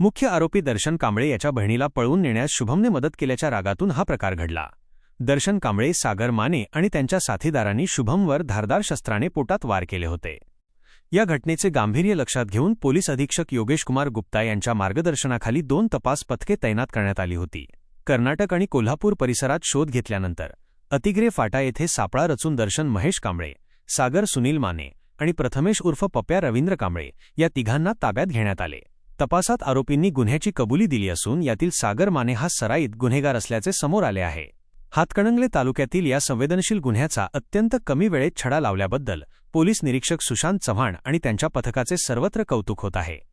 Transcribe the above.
मुख्य आरोपी दर्शन कांबळे याच्या बहिणीला पळवून नेण्यास शुभमने मदत केल्याच्या रागातून हा प्रकार घडला. दर्शन कांबळे सागर माने आणि त्यांच्या साथीदारांनी शुभमवर धारदार शस्त्राने पोटात वार केले होते. या घटनेचे गांभीर्य लक्षात घेऊन पोलीस अधीक्षक योगेश कुमार गुप्ता यांच्या मार्गदर्शनाखाली दोन तपास पथके तैनात करण्यात आली होती. कर्नाटक आणि कोल्हापूर परिसरात शोध घेतल्यानंतर अतिग्रे फाटा येथे सापळा रचून दर्शन महेश कांबळे सागर सुनील माने आणि प्रथमेश उर्फ पप्प्या रवींद्र कांबळे या तिघांना ताब्यात घेण्यात आले. तपासात आरोपींनी गुन्ह्याची कबुली दिली असून यातील सागर माने हा सराईत गुन्हेगार असल्याचे समोर आले आहे. हातकणंगले तालुक्यातील या संवेदनशील गुन्ह्याचा अत्यंत कमी वेळेत छडा लावल्याबद्दल पोलीस निरीक्षक सुशांत चव्हाण आणि त्यांच्या पथकाचे सर्वत्र कौतुक होत आहे.